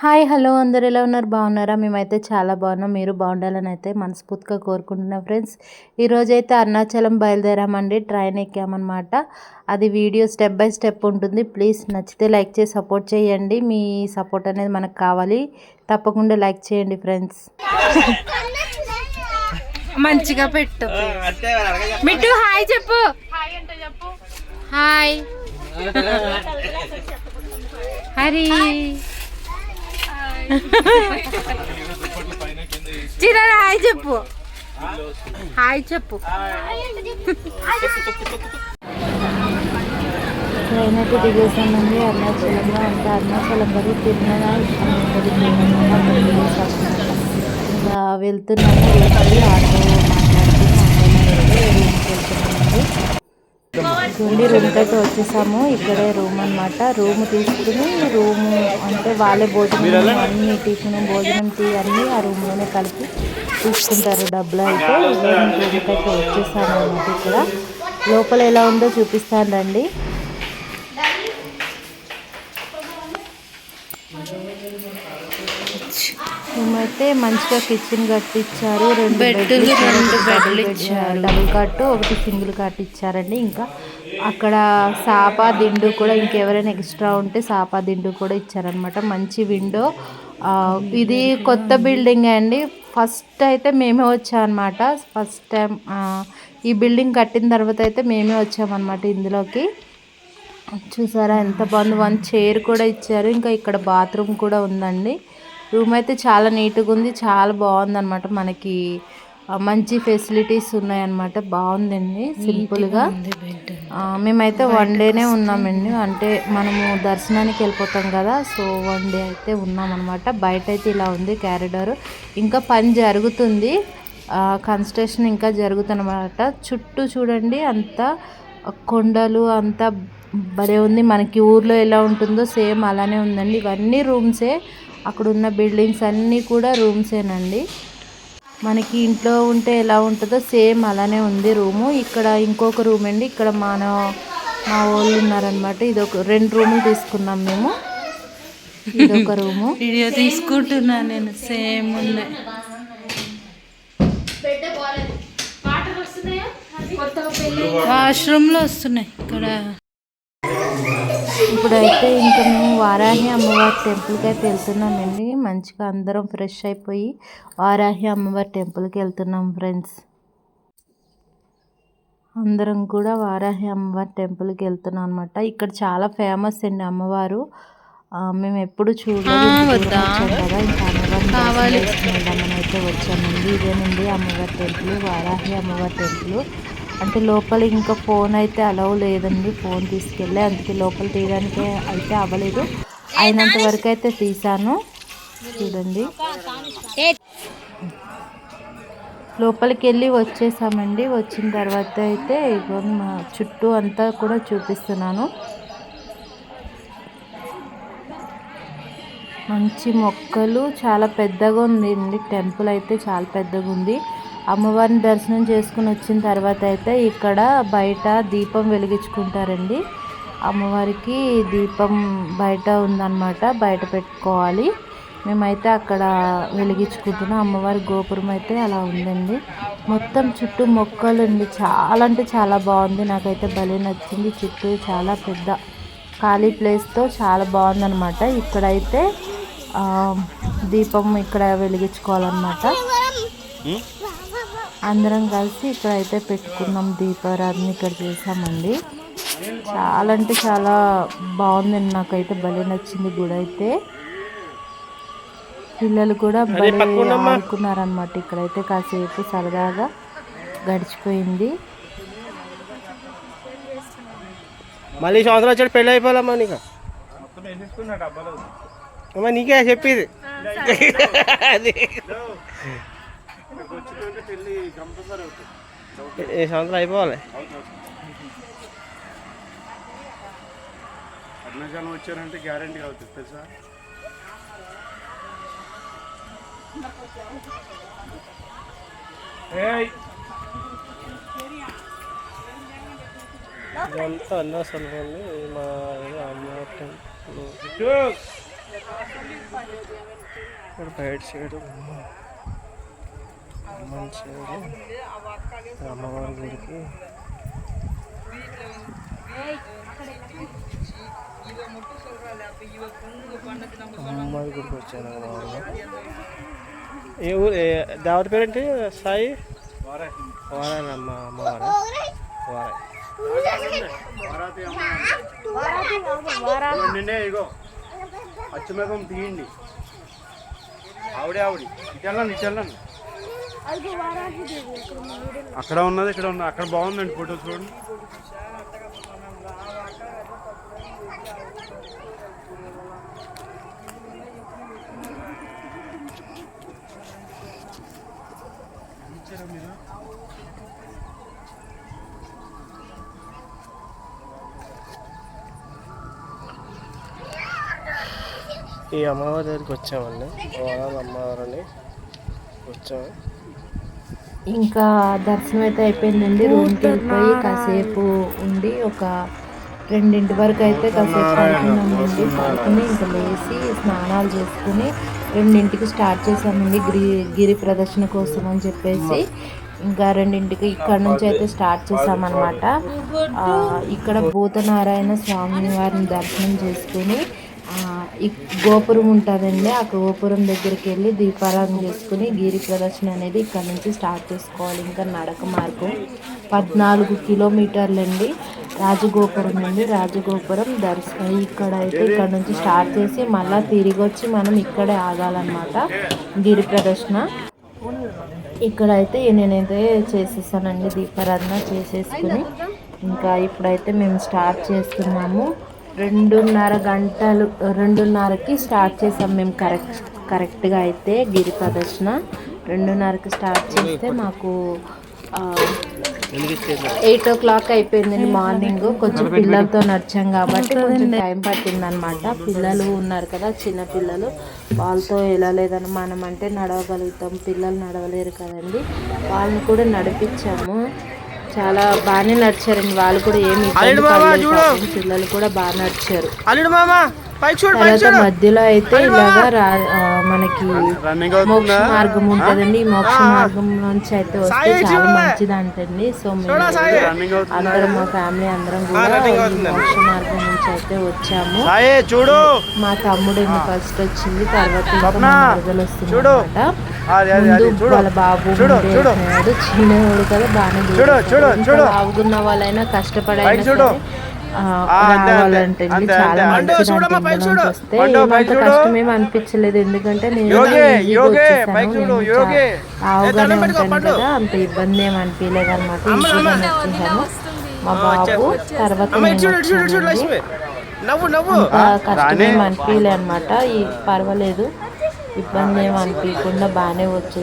Hi hello అందరు ఎలా ఉన్నారు? బాగున్నారా? మేమైతే చాలా బాగున్నాం. మీరు బాగుండాలని అయితే మనస్ఫూర్తిగా కోరుకుంటున్నాం ఫ్రెండ్స్. ఈరోజు అయితే అరుణాచలం బయలుదేరామండి. ట్రైన్ ఎక్కామన్నమాట. అది వీడియో స్టెప్ బై స్టెప్ ఉంటుంది. ప్లీజ్ నచ్చితే లైక్ చేసి సపోర్ట్ చేయండి. మీ సపోర్ట్ అనేది మనకు కావాలి. తప్పకుండా లైక్ చేయండి ఫ్రెండ్స్. మంచిగా పెట్టు. మిట్టు హాయ్ చెప్పు. హాయ్ హరి. చిరా హాయ్ చెప్పు. హాయ్ చెప్పు. ట్రైన్ అయితే దిగేసామండి అరుణాచలంలో అంతా అరుణాచలం వరకు తిరుమల వెళ్తున్నాము. వెళ్ళి ఆటో మాట్లాడుకుని ఆటోలో అయితే రూమ్కి వెళ్తున్నామండి చూడండి రూమ్కి అయితే వచ్చేసాము. ఇక్కడే రూమ్ అన్నమాట. రూమ్ తీసుకుని రూము అంటే వాళ్ళే భోజనం అన్ని టిఫిన్ భోజనం టీ అన్నీ ఆ రూమ్లోనే కలిపి తీసుకుంటారు డబ్బులు అయితే. రూమ్కి అయితే వచ్చేసాము అన్నమాట ఇక్కడ. లోపల ఎలా ఉందో చూపిస్తాను రండి. మేమైతే మంచిగా కిచెన్ కట్టించారు రెండు బెడ్లు రెండు బెడ్లు ఇచ్చారు. డబుల్ కట్టు ఒకటి సింగిల్ కట్ ఇచ్చారండి. ఇంకా అక్కడ సాపా దిండు కూడా ఇంకెవరైనా ఎక్స్ట్రా ఉంటే సాపా దిండు కూడా ఇచ్చారనమాట మంచి విండో ఇది కొత్త బిల్డింగ్ అండి. ఫస్ట్ అయితే మేమే వచ్చామన్నమాట. ఫస్ట్ టైం ఈ బిల్డింగ్ కట్టిన తర్వాత అయితే మేమే వచ్చామన్నమాట ఇందులోకి. చూసారా ఎంత బాగుంది. వన్ చైర్ కూడా ఇచ్చారు. ఇంకా ఇక్కడ బాత్రూమ్ కూడా ఉందండి. రూమ్ అయితే చాలా నీట్గా ఉంది చాలా బాగుందన్నమాట మనకి. మంచి ఫెసిలిటీస్ ఉన్నాయన్నమాట బాగుందండి సింపుల్గా. మేమైతే వన్ డేనే ఉన్నామండి అంటే మనము దర్శనానికి వెళ్ళిపోతాం కదా సో వన్ డే అయితే ఉన్నామన్నమాట. బయట అయితే ఇలా ఉంది క్యారిడార్ ఇంకా పని జరుగుతుంది కన్స్ట్రక్షన్ ఇంకా జరుగుతుందన్నమాట. చుట్టూ చూడండి అంతా కొండలు అంతా భలే ఉంది. మనకి ఊర్లో ఎలా ఉంటుందో సేమ్ అలానే ఉందండి. ఇవన్నీ రూమ్సే. అక్కడ ఉన్న బిల్డింగ్స్ అన్నీ కూడా రూమ్సేనండి. మనకి ఇంట్లో ఉంటే ఎలా ఉంటుందో సేమ్ అలానే ఉంది రూము. ఇక్కడ ఇంకొక రూమ్ అండి ఇక్కడ మన మా వాళ్ళు ఉన్నారనమాట ఇది ఒక రెండు రూములు తీసుకున్నాం మేము. ఇదొక రూము. వీడియో తీసుకుంటున్నా నేను. సేమ్ ఉన్నాయి వాష్రూమ్లో వస్తున్నాయి. ఇక్కడ ఇప్పుడైతే ఇంకా మేము వారాహి అమ్మవారి టెంపుల్కి అయితే వెళ్తున్నామండి. మంచిగా అందరం ఫ్రెష్ అయిపోయి వారాహి అమ్మవారి టెంపుల్కి వెళ్తున్నాం ఫ్రెండ్స్. అందరం కూడా వారాహి అమ్మవారి టెంపుల్కి వెళ్తున్నాం అనమాట ఇక్కడ చాలా ఫేమస్ అండి అమ్మవారు. మేము ఎప్పుడు చూడలేదు. వచ్చాం కదా ఇంకా అమ్మవారిని అయితే వచ్చామండి. ఇదేనండి అమ్మవారి టెంపుల్ వారాహి అమ్మవారి టెంపుల్. అంటే లోపల ఇంకా ఫోన్ అయితే అలవ్ లేదండి. ఫోన్ తీసుకెళ్ళి అందుకే లోపల తీయడానికి అయితే అవ్వలేదు. అయినంత వరకు అయితే తీసాను చూడండి. లోపలికి వెళ్ళి వచ్చేసామండి. వచ్చిన తర్వాత అయితే మా చుట్టూ అంతా కూడా చూపిస్తున్నాను. మంచి మొక్కలు. చాలా పెద్దగా ఉంది టెంపుల్ అయితే చాలా పెద్దగా ఉంది అమ్మవారిని దర్శనం చేసుకుని వచ్చిన తర్వాత అయితే ఇక్కడ బయట దీపం వెలిగించుకుంటారండి. అమ్మవారికి దీపం బయట ఉందన్నమాట బయట పెట్టుకోవాలి. మేమైతే అక్కడ వెలిగించుకుంటున్నాం. అమ్మవారి గోపురం అయితే అలా ఉందండి. మొత్తం చుట్టూ మొక్కలు ఉంది చాలా అంటే చాలా బాగుంది. నాకైతే భలే నచ్చింది. చుట్టూ చాలా పెద్ద ఖాళీ ప్లేస్తో చాలా బాగుందన్నమాట. ఇక్కడైతే దీపం ఇక్కడ వెలిగించుకోవాలన్నమాట. అందరం కలిసి ఇక్కడ అయితే పెట్టుకున్నాం దీపారాధన ఇక్కడ చేసామండి చాలా అంటే చాలా బాగుందండి నాకైతే భలే నచ్చింది గుడి అయితే. పిల్లలు కూడా భలే ఆడుకున్నారనమాట ఇక్కడైతే కాసేపు సరదాగా గడిచిపోయింది. మళ్ళీ సంవత్సరం వచ్చాడు పెళ్ళి అయిపోవాలమ్మా నీకు. అమ్మా నీకే చెప్పేది. అది. ఈ సంవత్సరం అయిపోవాలి? అరుణాచలం వచ్చారంటే గ్యారంటీ అవుతుంది తెలుసా? ఇదంతా అన్నసలు మా అమ్మవారి టెంపుల్ ఇక్కడ బయట సైడ్ సైడ్ అమ్మవారి గుడికి. అమ్మవారి గుడికి వచ్చాను అమ్మవారు ఏ ఊరు ఏ- దేవత పేరేంటి? సాయి? వారానమ్మ అమ్మవారు. వారా నిన్నే ఇగో అచ్చమేకం తీయండి ఆవిడే ఆవిడ. ఇటు వెళ్ళండి ఇటు వెళ్ళండి. అక్కడ ఉన్నది ఇక్కడ ఉన్నది అక్కడ బాగుందండి ఫోటో చూడండి. ఈ అమ్మవారి దగ్గరికి వచ్చామండి. వాళ్ళ అమ్మవారిని. వచ్చాము ఇంకా దర్శనం అయితే అయిపోయిందండి. రూమ్కి వెళ్ళిపోయి కాసేపు ఉండి ఒక రెండింటి వరకు అయితే కాసేపు పడుకున్నామండి. పడుకుని ఇంకా లేచి స్నానాలు చేసుకుని రెండింటికి స్టార్ట్ చేసామండి గిరి గిరి ప్రదర్శన కోసం అని చెప్పేసి ఇంకా రెండింటికి ఇక్కడ నుంచి అయితే స్టార్ట్ చేసామన్నమాట ఇక్కడ భూతనారాయణ స్వామి వారిని దర్శనం చేసుకుని ఈ గోపురం ఉంటుందండి. ఆ గోపురం దగ్గరికి వెళ్ళి దీపారాధన చేసుకుని గిరి ప్రదర్శన అనేది ఇక్కడ నుంచి స్టార్ట్ చేసుకోవాలి. ఇంకా నడక మార్గం పద్నాలుగు కిలోమీటర్లండి. రాజగోపురం అండి రాజగోపురం దర్శనం ఇక్కడ అయితే ఇక్కడ నుంచి స్టార్ట్ చేసి మళ్ళీ తిరిగి వచ్చి మనం ఇక్కడే ఆగాలన్నమాట. గిరి ప్రదర్శన ఇక్కడైతే నేనైతే చేసేసానండి దీపారాధన చేసేసుకుని. ఇంకా ఇప్పుడైతే మేము స్టార్ట్ చేస్తున్నాము. రెండున్నర గంటలు రెండున్నరకి స్టార్ట్ చేసాం మేము కరెక్ట్ కరెక్ట్గా అయితే గిరి ప్రదర్శన. రెండున్నరకి స్టార్ట్ చేస్తే మాకు ఎయిట్ ఓ క్లాక్ అయిపోయిందండి మార్నింగ్. కొంచెం పిల్లలతో నడిచాం కాబట్టి కొంచెం టైం పట్టింది అనమాట పిల్లలు ఉన్నారు కదా చిన్న పిల్లలు. వాళ్ళతో వెళ్ళలేదని మనం అంటే నడవగలుగుతాం. పిల్లలు నడవలేరు కదండి. వాళ్ళని కూడా నడిపించాము. చాలా బాగానే నడిచారండి. వాళ్ళు కూడా ఏమి. పిల్లలు కూడా బాగా నడిచారు. అల్లుడు మామ పైకి చూడు తర్వాత మధ్యలో అయితే ఇలాగా మనకి రన్నింగ్ మోక్ష అవుతుందా మార్గం ఉంటుందండి. ఈ మోక్ష మార్గం నుంచి అయితే వస్తే చాలా మంచిది అంటండి సో మేము రన్నింగ్ అవుతుంది? అందరం మా ఫ్యామిలీ అందరం కూడా మోక్ష మార్గం నుంచి అయితే వచ్చాము. సాయి చూడు. మా తమ్ముడు ఫస్ట్ వచ్చింది. తర్వాత ఇంకా మరదలు వస్తుంది అనమాట ముందు వాళ్ళ బాబు ముందే వచ్చినాడు చిన్నవాడు కదా బాగానే చూడు, చూడు, చూడు. బాగున్న వాళ్ళైనా రావాలంటే చాలా. వస్తే ఏమంత అనిపించలేదు. ఎందుకంటే నేను వచ్చేసాను. ఆవుగానే ఉంటాను కదా అంత ఇబ్బంది ఏం అనిపించలేదు అనమాట వచ్చేసాను. మా బాబు తర్వాత అమ్మ నేను ఇటు చూడు ఇటు చూడు ఇటు చూడు వచ్చానండి. లక్ష్మి నవ్వు నవ్వు. ఆ, కష్టమేం అనిపించలే అనమాట ఈ పర్వాలేదు. ఇబ్బంది ఏం అనిపించకుండా బాగానే ఓకే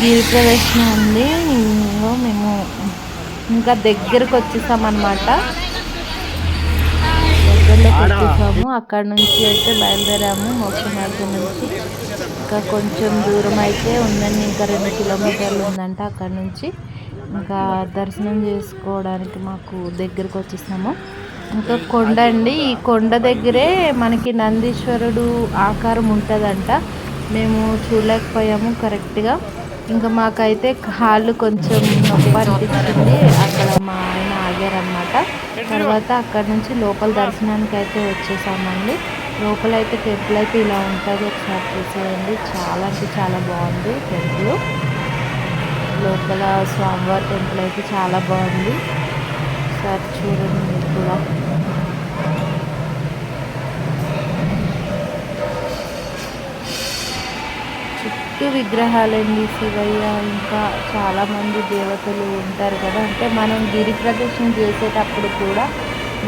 గిరి ప్రదర్శన ఉంది. మేము ఇంకా దగ్గరకు వచ్చేసాం అనమాట దగ్గరలోకి వచ్చేసాము అక్కడ నుంచి అయితే బయలుదేరాము మోక్ష మార్గం నుంచి. ఇంకా కొంచెం దూరం అయితే ఉందండి. ఇంకా రెండు కిలోమీటర్లు ఉందంట అక్కడ నుంచి. ఇంకా దర్శనం చేసుకోవడానికి మాకు దగ్గరకు వచ్చేసాము ఇంకా కొండ అండి. ఈ కొండ దగ్గరే మనకి నందీశ్వరుడు ఆకారం ఉంటుందంట. మేము చూడలేకపోయాము కరెక్ట్గా. ఇంకా మాకైతే కాళ్ళు కొంచెం నొప్పి అనిపించింది. అక్కడ మా ఆయన ఆగారనమాట తర్వాత అక్కడ నుంచి లోపల దర్శనానికి అయితే వచ్చేసామండి. లోపల అయితే టెంపుల్ అయితే ఇలా ఉంటుంది. ఒకసారి చూసేయండి. చాలా అంటే చాలా బాగుంది టెంపుల్. లోపల స్వామివారి టెంపుల్ అయితే చాలా బాగుంది. ఒకసారి చూడండి. కూడా చుట్టూ విగ్రహాలండి శివయ్య ఇంకా చాలా మంది దేవతలు ఉంటారు కదా. అంటే మనం గిరి ప్రదర్శన చేసేటప్పుడు కూడా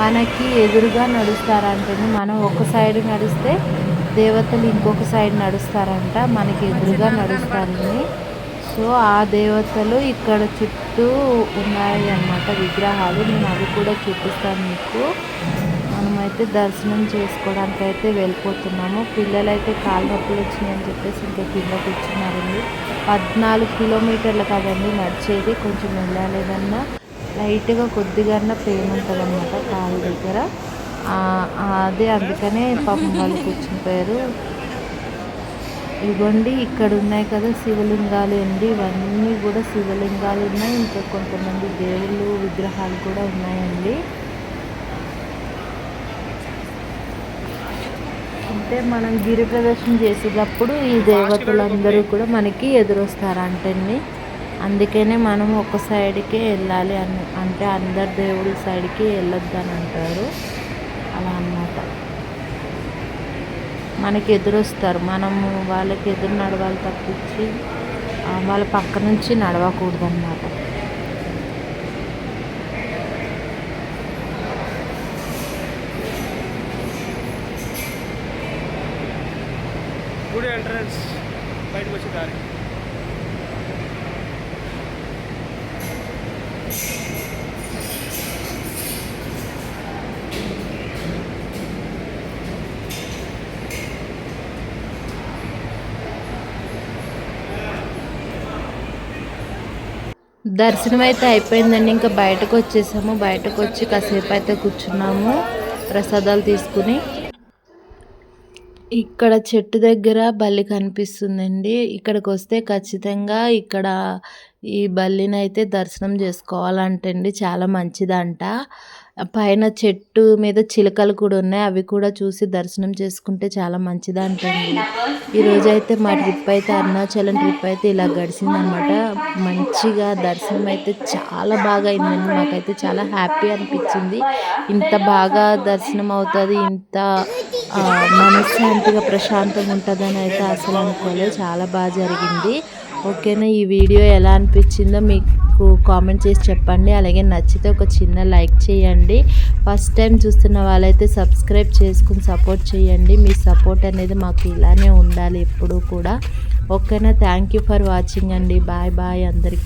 మనకి ఎదురుగా నడుస్తారంటండి మనం ఒక సైడ్ నడిస్తే దేవతలు ఇంకొక సైడ్ నడుస్తారంట. మనకి ఎదురుగా నడుస్తారని. సో ఆ దేవతలు ఇక్కడ చుట్టూ ఉన్నాయి అన్నమాట విగ్రహాలు. నేను అవి కూడా చూపిస్తాను మీకు. మనమైతే దర్శనం చేసుకోవడానికి అయితే వెళ్ళిపోతున్నాము. పిల్లలైతే కాళ్ళ నొప్పులు వచ్చినాయని చెప్పేసి ఇంకా కింద కూర్చున్నారండి. పద్నాలుగు కిలోమీటర్లు కదండి నడిచేది. కొంచెం వెళ్ళాలేదన్నా. లైట్గా కొద్దిగా పెయిన్ ఉంటుంది అన్నమాట కాళ్ళ దగ్గర. అదే అందుకనే పాపం వాళ్ళు కూర్చునిపోయారు ఇవ్వండి ఇక్కడ ఉన్నాయి కదా శివలింగాలు అండి. ఇవన్నీ కూడా శివలింగాలు ఉన్నాయి. ఇంకా కొంతమంది దేవుళ్ళు విగ్రహాలు కూడా ఉన్నాయండి. అంటే మనం గిరి ప్రదర్శన చేసేటప్పుడు ఈ దేవతలందరూ కూడా మనకి ఎదురొస్తారంటండి. అందుకనే మనం ఒక సైడ్కే వెళ్ళాలి అని అంటే అందరు దేవుడి సైడ్కి వెళ్ళొద్దని అని అంటారు అలా అన్నమాట మనకి ఎదురొస్తారు మనము వాళ్ళకి ఎదురు నడవాలి తప్పించి వాళ్ళ పక్క నుంచి నడవకూడదన్నమాట. గుడి ఎంట్రన్స్ బయటకు వచ్చే దారి. దర్శనం అయితే అయిపోయిందండి. ఇంకా బయటకు వచ్చేసాము. బయటకు వచ్చి కాసేపు అయితే కూర్చున్నాము. ప్రసాదాలు తీసుకుని ఇక్కడ చెట్టు దగ్గర బల్లి కనిపిస్తుందండి. ఇక్కడికి వస్తే ఖచ్చితంగా ఇక్కడ ఈ బల్లిని అయితే దర్శనం చేసుకోవాలంటండి. చాలా మంచిదంట. పైన చెట్టు మీద చిలకలు కూడా ఉన్నాయి. అవి కూడా చూసి దర్శనం చేసుకుంటే చాలా మంచిదంటండి. ఈరోజు అయితే మా ట్రిప్ అయితే అరుణాచలం ట్రిప్ అయితే ఇలా గడిచిందనమాట మంచిగా దర్శనం అయితే చాలా బాగా అయిందండి. మాకైతే చాలా హ్యాపీ అనిపించింది. ఇంత బాగా దర్శనం అవుతుంది. ఇంత మనశ్శాంతిగా ప్రశాంతంగా ఉంటుందని అయితే అసలు అనుకోలేదు. చాలా బాగా జరిగింది. ఓకేనా ఈ వీడియో ఎలా అనిపించిందో మీకు కామెంట్ చేసి చెప్పండి. అలాగే నచ్చితే ఒక చిన్న లైక్ చేయండి. ఫస్ట్ టైం చూస్తున్న వాళ్ళైతే సబ్స్క్రైబ్ చేసుకుని సపోర్ట్ చేయండి. మీ సపోర్ట్ అనేది మాకు ఇలానే ఉండాలి ఎప్పుడూ కూడా. ఓకేనా థ్యాంక్ యూ ఫర్ వాచింగ్ అండి. బాయ్ బాయ్ అందరికీ.